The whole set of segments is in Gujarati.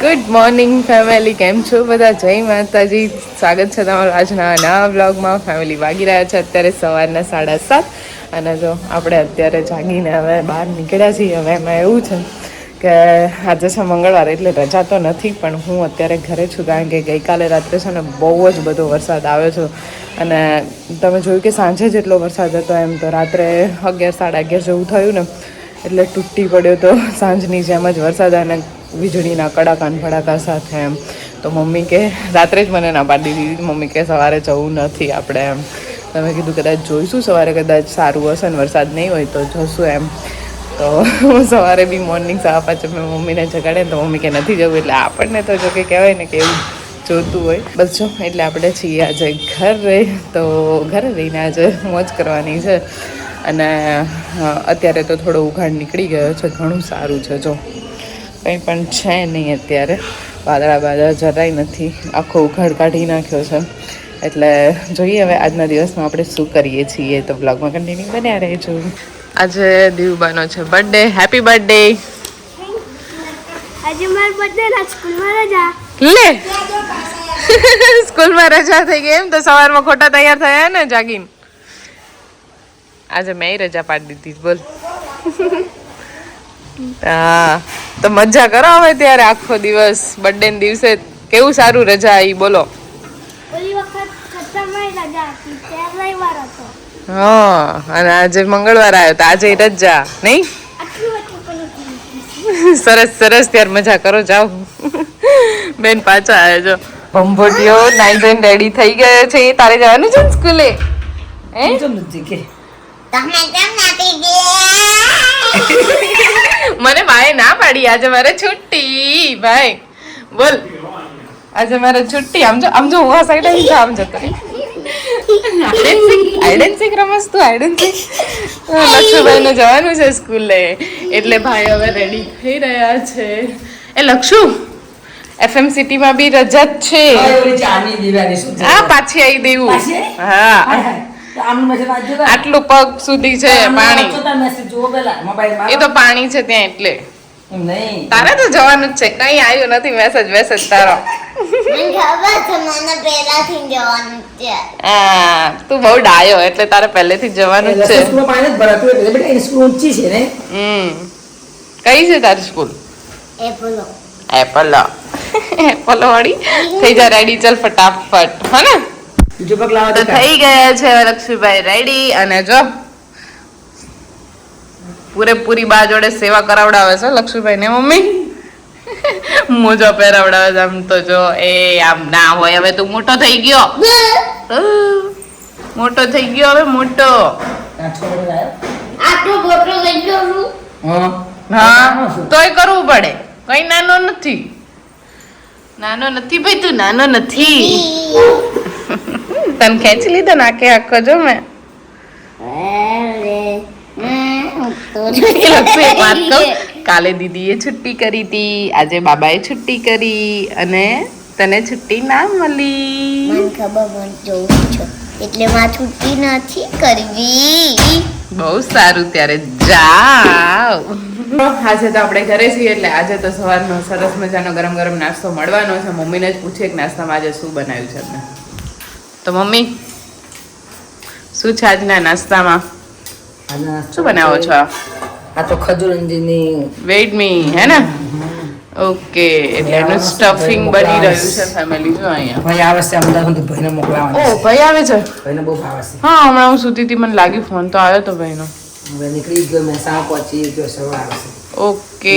ગુડ મોર્નિંગ ફેમિલી કેમ છો બધા? જય માતાજી. સ્વાગત છે તમારું આજના નવા બ્લોગમાં ફેમિલી વાગી રહ્યા છે અત્યારે સવારના સાડા સાત. અને જો આપણે અત્યારે જાગીને હવે બહાર નીકળ્યા છીએ. હવે એમાં એવું છે કે આજે છે મંગળવાર એટલે રજા તો નથી, પણ હું અત્યારે ઘરે છું કારણ કે ગઈકાલે રાત્રે છે ને બહુ જ બધો વરસાદ આવ્યો છે. અને તમે જોયું કે સાંજે જેટલો વરસાદ હતો એમ તો રાત્રે અગિયાર, સાડા અગિયાર જેવું થયું ને. એટલે તૂટી પડ્યો તો સાંજની જેમ જ વરસાદ. અને વીજળીના કડાકા ને ભડાકા સાથે એમ. તો મમ્મી કે, રાત્રે જ મને ના પાડી દીધી. મમ્મી કે, સવારે જવું નથી આપણે એમ. તમે કીધું, કદાચ જોઈશું સવારે, કદાચ સારું હશે ને વરસાદ નહીં હોય તો જશું એમ. તો હું સવારે બી મોર્નિંગ સવા પાંચે મેં મમ્મીને જગાડે તો મમ્મી કે, નથી જવું. એટલે આપણને તો જો કે કહેવાય ને કે એવું જોતું હોય. બસ જો, એટલે આપણે છીએ આજે ઘરે. તો ઘરે રહીને આજે મોજ કરવાની છે. અને અત્યારે તો થોડો ઉઘાડ નીકળી ગયો છે. ઘણું સારું છે, જો. કંઈ પણ છે નહીં અત્યારે. વાદળા બાદળા જરાય નથી. આખો ઉઘાડ કાઢી નાખ્યો છે. એટલે જોઈએ હવે આજના દિવસમાં આપણે શું કરીએ છીએ તો બ્લોગમાં કન્ટિન્યુ બન્યા રહેજો. આજે દીવબાનો છે બર્થડે હેપી બર્થડે આજે મારા બર્થડે ના સ્કૂલમાં રજા. લે! સ્કૂલમાં રજા થઈ ગઈ એમ તો સવારમાં ખોટા તૈયાર થયા ને જાગીને. આજે મેં રજા પાડી દીધી બોલ. હા તો મજા કરો હવે ત્યારે આખો દિવસ. બર્થડે ને દિવસે કેવું સારું રજા આવી બોલો. ઓલી વખત ખતરમાં રજા હતી ત્યારે રવિવાર હતો. હા અને આજે મંગળવાર આવ્યો તો આજે રજા નહીં? આટલું હતું પણ નથી. સરસ સરસ ત્યારે મજા કરો જાઓ. બેન પાછા આવ્યો છો ભંભોટીઓ નાઈ ધોઈને રેડી થઈ ગયો છે તારે જવાનું છે ને સ્કૂલે? હે? મને ભાઈ ના પાડી. આજે મારે છુટ્ટી. ભાઈ બોલ. આજે મારે છુટ્ટી. આમ જો આમ જો હું આ સાઈડ આવી જાઉં આમ જતો આઈડન સિક રમસ તું આઈડન સિક જવાનું છે સ્કૂલે. એટલે ભાઈ હવે રેડી થઈ રહ્યા છે. એ લક્ષુ એફએમ સિટીમાં બી રજા જ છે. હા પાછી આવી દેવું. હા. આટલું પગ સુધી છે પાણી. એ તો પાણી છે ત્યાં એટલે. તારે તો જવાનું જ છે. કઈ આવ્યું નથી. મેસેજ મેસેજ તારો. મને ખબર છે મને પહેલાથી જવાનું છે. હા તું બહુ ડાયો એટલે તારે પહેલેથી જ જવાનું છે. હમ. કઈ છે તારી સ્કૂલ? એપલો એપલ એપલ વાળી? થઈ જા રેડી ચાલ ફટાફટ. હે ને? તો થઈ ગયા છે લક્ષ્મીભાઈ રેડી અને જો પૂરેપૂરી બા જોડે સેવા કરાવડાવે છે લક્ષ્મીભાઈ ને મમ્મી? મોજો પહેરાવડાવે છે આમ તો જો એ આમ ના હોય હવે તું મોટો થઈ ગયો. મોટો થઈ ગયો હવે મોટો. હા. તોય કરવું પડે. કઈ નાનો નથી. નાનો નથી ભાઈ તું નાનો નથી. તને ખેંચી લીધો ને આખે આખો જો મેં. વાત કહું. કાલે દીદીએ છુટ્ટી કરી હતી આજે બાબાએ છુટ્ટી કરી અને તને છુટ્ટી ના મળી મને ખબર જોવું એટલે માં છુટ્ટી નથી કરવી. બહુ સારું ત્યારે જાઓ. આજે તો આપણે ઘરે છીએ એટલે આજે તો સવારનો સરસ મજાનો ગરમ ગરમ નાસ્તો મળવાનો છે. મમ્મીને જ પૂછે કે નાસ્તામાં આજે શું બનાવ્યું છે તો મમ્મી શું છે આજના નાસ્તામાં? શું બનાવો છો? આ તો ખજુરંજીની વેઇટ મી હે ને? ઓકે એટલે એનું સ્ટફિંગ બની રહ્યું છે. ફેમિલી જો અહીંયા. ભાઈ આવે છે અમદાવાદ ભાઈને મોકલાવાના ઓ ભાઈ આવે છે? ભાઈને બહુ ભાવે છે. હા હમણાં હું સુતી હતી મને લાગ્યું ફોન તો આવ્યો તો ભાઈનો. હવે નીકળી ગયો મહેસાણા પહોંચી ગયો સવાર ઓકે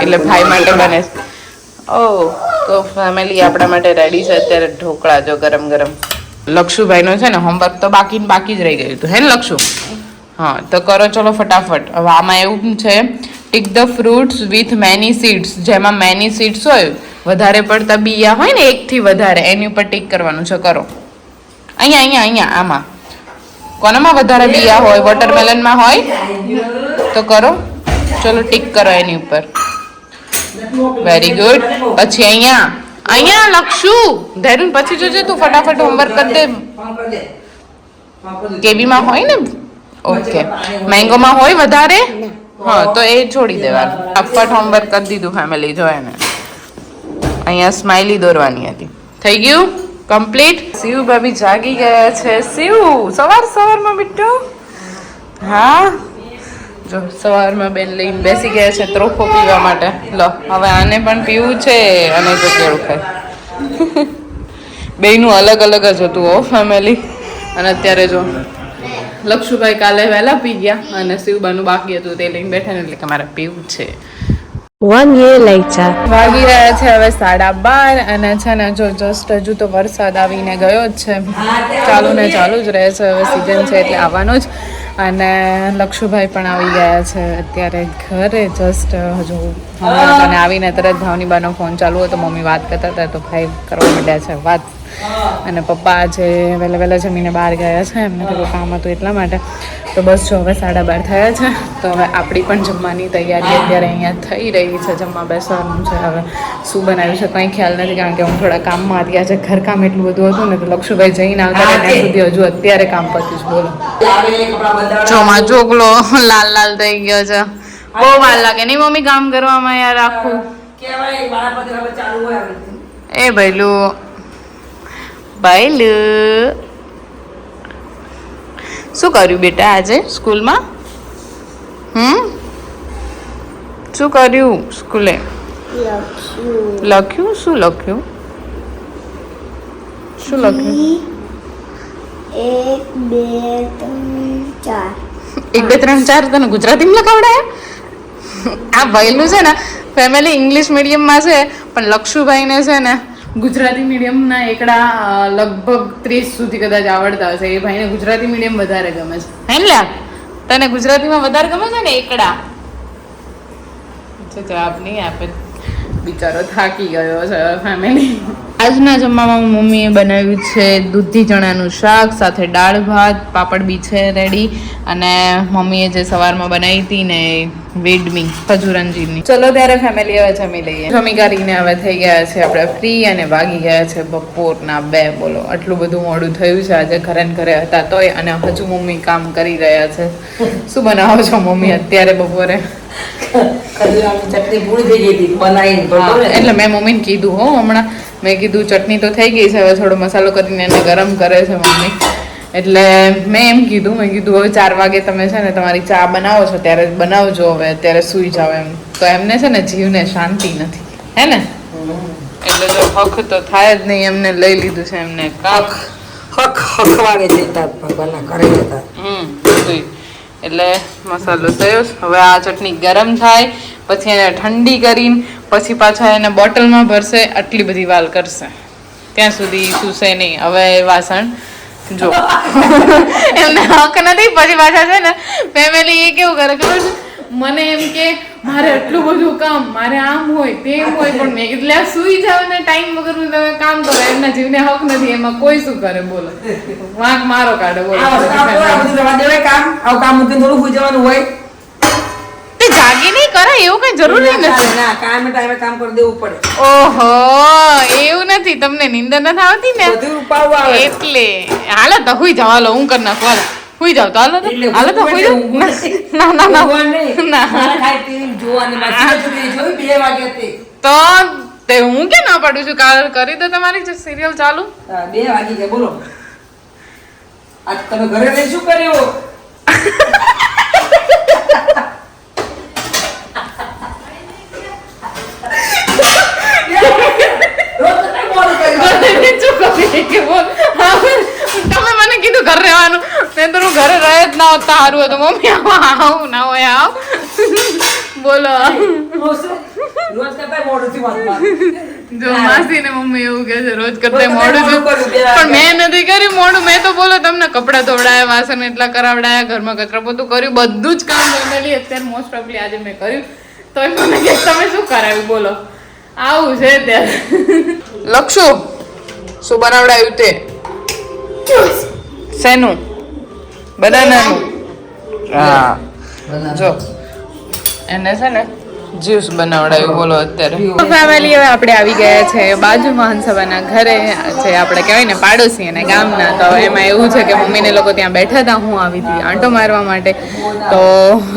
એટલે ભાઈ માટે બને ઓ તો ફેમિલી આપણા માટે રેડી છે અત્યારે ઢોકળા જો ગરમ ગરમ. લક્ષુભાઈનો છે ને હોમવર્ક તો બાકી બાકી જ રહી ગયું હતું. હે ને લક્ષુ? હા, તો કરો ચલો ફટાફટ. હવે આમાં એવું છે take the fruits with many seeds જેમાં મેની સીડ્સ હોય, વધારે પડતા બિયા હોય ને, એકથી વધારે, એની ઉપર ટીક કરવાનું છે, કરો. અહીંયા અહીંયા અહીંયા, આમાં. કોનામાં વધારે બિયા હોય વોટરમેલનમાં હોય? તો કરો. ચલો ટીક કરો એની ઉપર. વેરી ગુડ પછી અહીંયા. અહીંયા લખશું ધૈર્ય પછી જોજે તું ફટાફટ હોમવર્ક કરી દે. કેબીમાં હોય ને? ઓકે મેંગોમાં હોય વધારે? હા તો એ છોડી દેવાનું. ફટાફટ હોમવર્ક કરી દીધું ફેમિલી જો એને. અહીંયા સ્માઇલી દોરવાની હતી. થઈ ગયું? કમ્પ્લીટ શિવ ભાભી જાગી ગયા છે. શિવ સવાર સવારમાં બેટો હા? જો સવારમાં બેન લઈને બેસી ગયા છે ત્રોફો પીવા માટે. લો હવે આને પણ પીવું છે અને તો કેળું ખાય. બેયનું અલગ અલગ જ હતું ઓ ફેમિલી અને અત્યારે જો લક્ષુભાઈ કાલે વહેલા પી ગયા અને શિવબાનું બાકી હતું તે લઈને બેઠા ને એટલે કે મારે પીવું છે. વન યર લેટર વાગી રહ્યા છે હવે સાડા બાર અને છે ને જો જસ્ટ હજુ તો વરસાદ આવીને ગયો જ છે. ચાલુ ને ચાલુ જ રહે છે હવે સિઝન છે એટલે આવવાનો જ. અને લક્ષુભાઈ પણ આવી ગયા છે અત્યારે ઘરે જસ્ટ હજુ અને આવીને તરત ભાવનીબાનો ફોન ચાલુ હતો. મમ્મી વાત કરતા હતા તો ભાઈ કરવા માંડ્યા છે વાત. અને પપ્પા આજે વહેલા વહેલા જમીને બહાર ગયા છે. એમને પેલું કામ હતું એટલા માટે. તો બસ જો હવે સાડા બાર થયા છે. તો હવે આપણી પણ જમવાની તૈયારી અત્યારે અહીંયા થઈ રહી છે. જમવા બેસવાનું છે. હવે શું બનાવ્યું છે કંઈ ખ્યાલ નથી કારણ કે હું થોડા કામમાં હતી. આજે ઘરકામ એટલું બધું હતું ને તો લક્ષુભાઈ જઈને આવતા ત્યાં સુધી હજુ અત્યારે કામ પત્યું છે. બોલો. ચોમા ચોકલો લાલ લાલ થઈ ગયો છે. બહુ વાર લાગે નહીં મમ્મી કામ કરવામાં યાર આખું. એ ભૈલું ભૈલું શું કર્યું બેટા આજે સ્કૂલમાં? હમ? શું કર્યું સ્કૂલે? લખ્યું. લખ્યું શું લખ્યું? શું લખ્યું? એક બે ત્રણ ચાર. એક બે ત્રણ ચાર તને ગુજરાતીમાં લખાવડાયા? આ ભયલું છે ને ફેમિલી ઇંગ્લિશ મીડિયમમાં છે પણ લક્ષુભાઈને છે ને ગુજરાતી મીડિયમના એકડા લગભગ ત્રીસ સુધી કદાચ આવડતા હશે. એ ભાઈને ગુજરાતી મીડિયમ વધારે ગમે છે. હે ને તને ગુજરાતીમાં વધારે ગમે છે ને એકડા? જવાબ નહીં આપે. બિચારો થાકી ગયો છે ફેમિલી આજના જમવામાં મમ્મીએ બનાવ્યું છે દૂધી ચણાનું શાક સાથે દાળ ભાત પાપડ બી છે રેડી અને મમ્મીએ જે સવારમાં બનાવી હતી ને વેડમી ખજુરંજીની. ચલો ત્યારે ફેમિલી હવે જમી લઈએ. જમી કરીને હવે થઈ ગયા છે આપણે ફ્રી અને વાગી ગયા છે બપોરના બે બોલો. આટલું બધું મોડું થયું છે આજે ઘરે ઘરે હતા તોય અને હજુ મમ્મી કામ કરી રહ્યા છે. શું બનાવો છો મમ્મી અત્યારે બપોરે? એટલે મેં મમ્મીને કીધું હો હમણાં મેં કીધું ચટણી તો થઈ ગઈ છે હવે થોડો મસાલો કરીને એને ગરમ કરે છે મમ્મી. એટલે મેં એમ કીધું મેં કીધું હવે ચાર વાગે તમે છે ને તમારી ચા બનાવો છો ત્યારે જ બનાવજો હવે અત્યારે સૂઈ જાઓ એમ. તો એમને છે ને જીવને શાંતિ નથી હે ને? એટલે જો હક તો થાય જ નહીં એમને લઈ લીધું છે એમને. કાક હક હખવાડે જતા ભગવાનના ઘરે જતા. હમ. એટલે મસાલો થયો હવે આ ચટણી ગરમ થાય, પછી એને ઠંડી કરીને, પછી પાછા એને બોટલમાં ભરશે, આટલી બધી વાલ કરશે. ત્યાં સુધી સૂસે નહીં. હવે વાસણ જો. એમને હક નથી. પછી પાછા છે ને ફેમિલી એ કેવું કરે ખબર છે? મને એમ કે મારે એટલું બધું કામ મારે આમ હોય તેમ હોય પણ મેં એટલે સુઈ જાવ ને ટાઈમ વગર તમે કામ કરો એમના જીવને હક નથી એમાં કોઈ શું કરે બોલો. વાંક મારો કાઢે બોલો. કામ આવું કામ મૂકીને થોડું સુઈ જવાનું હોય. તે જાગી નહીં કરે એવું કઈ જરૂરી નથી. ના કામ ટાઈમે કામ કરી દેવું પડે. ઓહો એવું નથી તમને નીંદર નથી આવતી ને? બધું ઉપાડવું એટલે હાલો તો હુઈ જવા લો હું કરી નાખું હાલો. હુઈ જાવ તો હાલો તો હાલો તો હુઈ જાવ ના ના ના ના. તો તે હું કે ના પાડું છું કાલ કરી દો તમારી જે સિરિયલ ચાલુ બે વાગી ગયા બોલો આજ તમે ઘરે રહી શું કર્યો રોજ તમે મોડું કર્યું. કે બોલ હવે ઘર રહેવાનું? મેં તો હું ઘરે રહે જ ના હોત તો સારું હતું. મમ્મી આવો આવું ના હોય આવ. બોલો. જો માસી ને મમ્મી એવું કે છે રોજ કરતા મોડું બે પણ મેં નથી કર્યું મોડું. મેં તો બોલો તમને કપડાં ધોવડાયા વાસણ એટલા કરાવડાયા ઘરમાં કચરા પોતું કર્યું બધું જ કામ ફેમિલી. અત્યારે મોસ્ટ ઓફલી આજે મેં કર્યું. તો મને કે તમે શું કરાવ્યું? બોલો. આવું છે ત્યારે લક્ષો શું બનાવડાયું તે? શેનું? બનાનાનું હા. જો. એને છે ને જ્યુસ બનાવડાયું બોલો અત્યારે. ફેમિલી હવે આપણે આવી ગયા છે બાજુમાં મહાનસભાના ઘરે છે આપણે કહેવાય ને પાડોશી અને ગામના તો એમાં એવું છે કે મમ્મીને લોકો ત્યાં બેઠા હતા હું આવી હતી આંટો મારવા માટે. તો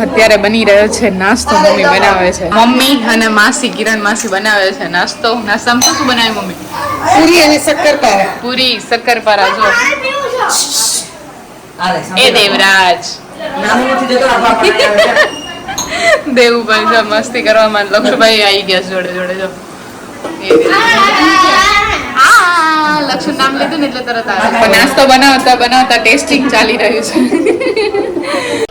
અત્યારે બની રહ્યો છે નાસ્તો મમ્મી બનાવે છે. મમ્મી અને માસી કિરણ માસી બનાવે છે નાસ્તો. નાસ્તામાં શું શું બનાવ્યું મમ્મી? પૂરી અને શક્કરપારા. પૂરી શક્કરપારા જો. એ દેવરાજ. દેવુભાઈ મસ્તી કરવામાં લક્ષુભાઈ આવી ગયા જોડે જોડે જો. નામ લીધું ને એટલે તરત આવે નાસ્તો બનાવતા બનાવતા ટેસ્ટિંગ ચાલી રહ્યું છે.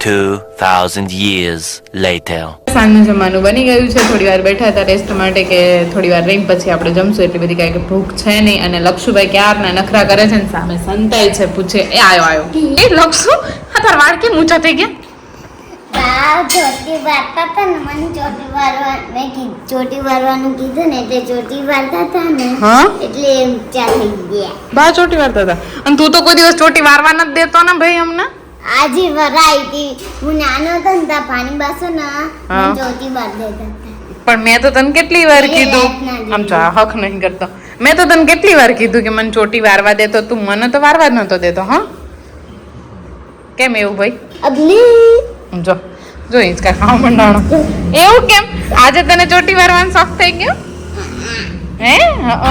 2,000 years later. સાંજનું જમવાનું બની ગયું છે. થોડી વાર બેઠા હતા રેસ્ટ માટે કે થોડી વાર રહીને પછી આપણે જમશું. એટલી બધી કાંઈ કે ભૂખ છે નહીં અને લક્ષુભાઈ ક્યારના નખરા કરે છે ને સામે સંતાય છે પૂછે એ આયો આયો. એ લક્ષુ? હા તાર વાળ કેમ ઊંચા થઈ ગયા? બા ચોટી વારતા હતા ને મને ચોટી વારવા મેં કીધું ચોટી વારવાનું કીધું ને એટલે ચોટી વારતા હતા ને હા? એટલે ઊંચા થઈ ગયા. બા ચોટી વારતા હતા. અને તું તો કોઈ દિવસ ચોટી વારવા નથી દેતો ને ભાઈ અમને? આજે વરાઈ હતી. હું નાનો હતો ને ત્યાં પાણી બાસો ને ચોટી વાર દેતા પણ મેં તો તને કેટલી વાર કીધું? આમ જો હક નહીં કરતો. મેં તો તને કેટલી વાર કીધું કે મને ચોટી વારવા દેતો તું મને તો વારવા જ નતો દેતો હા? કેમ એવું ભાઈ? અગલી જો જો હિંચકા ખાવા મંડાણો. એવું કેમ? આજે તને ચોટી વારવાનો શોખ થઈ ગયો? હે.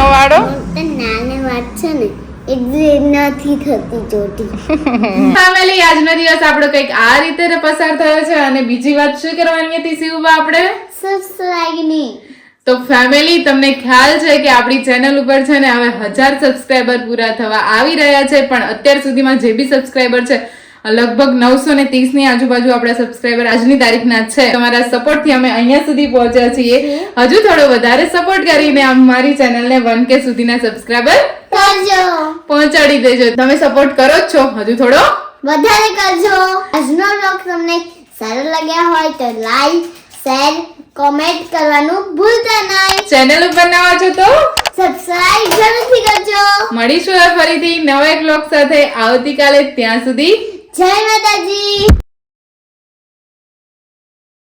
વાળો? નાને વાત છે ને નથી થતી ચોટી. ફેમિલી આજનો દિવસ આપણો કંઈક આ રીતે પસાર થયો છે અને બીજી વાત શું કરવાની હતી શિવબા આપણે? સબસ્ક્રાઇબની તો ફેમિલી તમને ખ્યાલ છે કે આપણી ચેનલ ઉપર છે ને હવે હજાર સબસ્ક્રાઈબર પૂરા થવા આવી રહ્યા છે પણ અત્યાર સુધીમાં જે બી સબસ્ક્રાઈબર છે લગભગ નવસો ને ત્રીસની આજુબાજુ આપણા સબસ્ક્રાઈબર આજની તારીખના છે. તમારા સપોર્ટથી અમે અહીંયા સુધી પહોંચ્યા છીએ. હજુ થોડો વધારે સપોર્ટ કરીને અમારી ચેનલને વન કે સુધીના સબસ્ક્રાઈબર પહોંચાડી દેજો. તમે સપોર્ટ કરો જ છો. હજુ થોડો? વધારે કરજો. આજનો બ્લોગ તમને સારો લાગ્યા હોય તો લાઈક શેર કોમેન્ટ કરવાનું ભૂલતા નહીં. ચેનલ ઉપર નવા છો તો? સબસ્ક્રાઇબ જરૂરથી કરજો. મળીશું ફરીથી નવા એક બ્લોગ સાથે. આવતીકાલે ત્યાં સુધી જય માતાજી.